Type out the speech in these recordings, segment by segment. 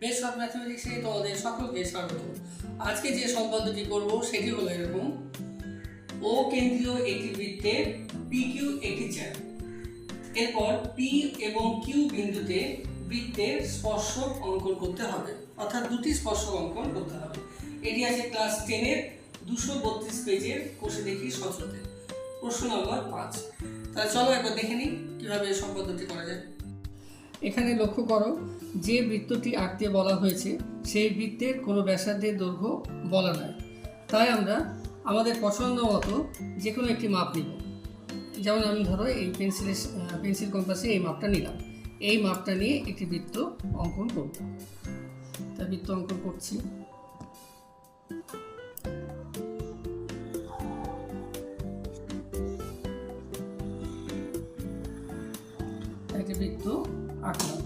Best of ম্যাথমেটিক্সে তোমাদের সকলকে স্বাগত। আজকে যে সম্পাদ্যটি করব সেটি হলো এরকম। ও কেন্দ্রীয় একটি বৃত্তের পি কিউ একটি জ্যা এরপর পি এবং কিউ বিন্দুতে বৃত্তের স্পর্শক অঙ্কন করতে হবে। অর্থাৎ দুটি স্পর্শক অঙ্কন করতে হবে। এটি আছে ক্লাস টেনের দুশো বত্রিশ পেজের কোষে দেখি সচতে প্রশ্ন নম্বর পাঁচ। তাহলে চলো একবার দেখে নিই কীভাবে সম্পাদ্যটি করা যায়। এখানে লক্ষ্য করো, যে বৃত্তটি আঁকতে বলা হয়েছে, সেই বৃত্তের কোনো ব্যাসার্ধের দৈর্ঘ্য বলা নাই। তাই আমরা আমাদের পছন্দ মতো যে কোনো একটি মাপ নিব। যেমন আমি ধরো এই পেন্সিলের পেন্সিল কম্পাসে এই মাপটা নিলাম। এই মাপটা নিয়ে একটি বৃত্ত অঙ্কন করব। তাই বৃত্ত অঙ্কন করছি। একটা বৃত্ত আঁকলাম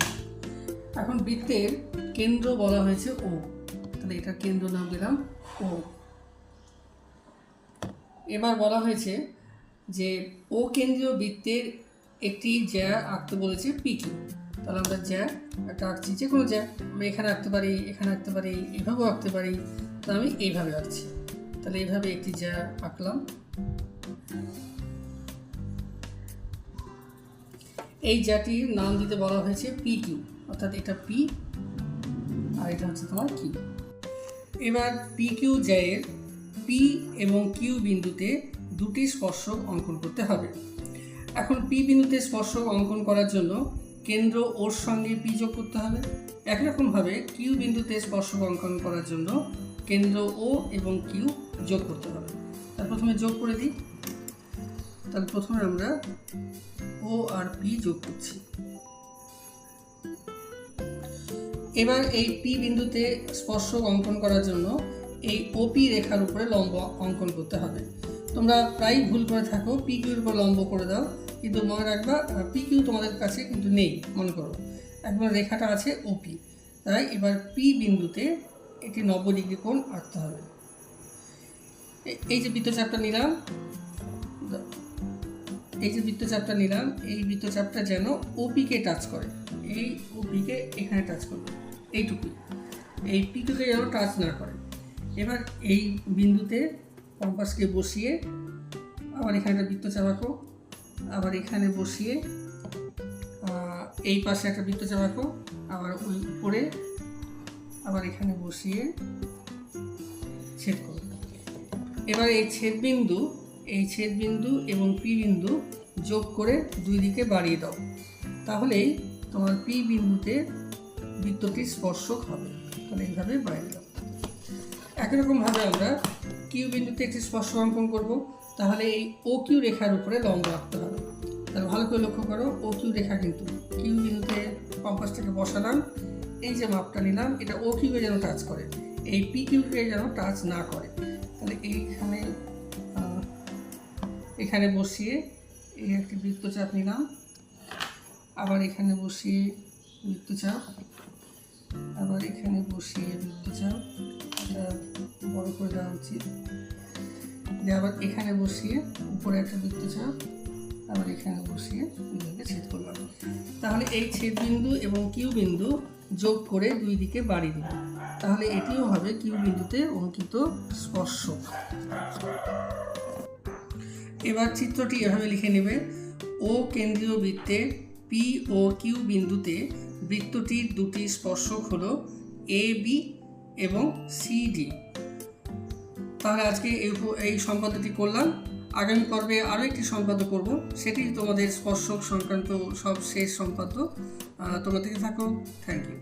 এখন বৃত্তের কেন্দ্র বলা হয়েছে ও। তাহলে এটার কেন্দ্র নাম দিলাম ও। এবার বলা হয়েছে যে ও কেন্দ্রীয় বৃত্তের একটি জ্যা আঁকতে বলেছে পি কিউ তাহলে আমরা জ্যা একটা আঁকছি, যে কোনো জ্যা। আমি এখানে আঁকতে পারি, এখানে আঁকতে পারি, এভাবেও আঁকতে পারি। তো আমি এইভাবে আঁকছি। তাহলে এইভাবে একটি জ্যা আঁকলাম। এই জাতির নাম দিতে বলা হয়েছে পি কিউ অর্থাৎ এটা পি আর এটা হচ্ছে তোমার কিউ এবার পি কিউ জ্যায়ের পি এবং কিউ বিন্দুতে দুটি স্পর্শক অঙ্কন করতে হবে। এখন পি বিন্দুতে স্পর্শক অঙ্কন করার জন্য কেন্দ্র ওর সঙ্গে পি যোগ করতে হবে। একরকমভাবে কিউ বিন্দুতে স্পর্শক অঙ্কন করার জন্য কেন্দ্র ও এবং কিউ যোগ করতে হবে। তার প্রথমে যোগ করে দিই। তাহলে প্রথমে আমরা ও আর পি যোগ করছি। এবার এই পি বিন্দুতে স্পর্শক অঙ্কন করার জন্য এই ওপি রেখার উপরে লম্ব অঙ্কন করতে হবে। তোমরা প্রায় ভুল করে থাকো পি কিউর উপর লম্ব করে দাও, কিন্তু মনে রাখবা পি কিউ তোমাদের কাছে কিন্তু নেই, মনে করো। একবার রেখাটা আছে ওপি তাই এবার পি বিন্দুতে একটি নব্বই ডিগ্রি কোণ আঁকতে হবে। এই যে বৃত্তচাপটা নিলাম এই যে বৃত্তচাপটা নিলাম, এই বৃত্তচাপটা যেন ওপিকে টাচ করে। এই ওপিকে এখানে টাচ করবে। এইটুকুই এই পিটুকে যেন টাচ না করে। এবার এই বিন্দুতে কম্পাসকে বসিয়ে আবার এখানে একটা বৃত্তচাপ আঁকো। আবার এখানে বসিয়ে এই পাশে একটা বৃত্তচাপ আঁকো। আবার ওই উপরে আবার এখানে বসিয়ে ছেদ করো। এবার এই ছেদবিন্দু এই ছেদবিন্দু এবং পি বিন্দু যোগ করে দুই দিকে বাড়িয়ে দাও। তাহলেই তোমার পি বিন্দুতে বৃত্তটি স্পর্শক হবে। তাহলে এইভাবে বাড়িয়ে দাও। একই রকমভাবে আমরা কিউ বিন্দুতে একটি স্পর্শ অঙ্কন করব। তাহলে এই ও কিউ রেখার উপরে লম্ব রাখতে হবে। তাহলে ভালো করে লক্ষ্য করো, ও কিউ রেখা কিন্তু কিউ বিন্দুতে কম্পাসটাকে বসালাম। এই যে মাপটা নিলাম, এটা ও কিউকে যেন টাচ করে, এই পি কিউকে যেন টাচ না করে। তাহলে এইখানে এখানে বসিয়ে এই একটি বৃত্তচাপ নিলাম। আবার এখানে বসিয়ে বৃত্তচাপ। আবার এখানে বসিয়ে বৃত্তচাপ। বড় করে দেওয়া উচিত। দিয়ে আবার এখানে বসিয়ে উপরে একটা বৃত্তচাপ। আবার এখানে বসিয়ে বিন্দুকে ছেদ করলাম। তাহলে এই ছেদ বিন্দু এবং কিউ বিন্দু যোগ করে দুই দিকে বাড়ি দিব তাহলে এটিও হবে কিউ বিন্দুতে অঙ্কিত স্পর্শক। এবার চিত্রটি এভাবে লিখে নেবে। ও কেন্দ্রীয় বৃত্তে পি ও কিউ বিন্দুতে বৃত্তটির দুটি স্পর্শক হল এ বি এবং সি ডি তাহলে আজকে এই এই সম্পাদটি করলাম। আগামী পর্বে আরও একটি সম্পাদ্য করব। সেটি তোমাদের স্পর্শক সংক্রান্ত সব শেষ সম্পাদ্য। তোমরা থেকে থাকো। Thank you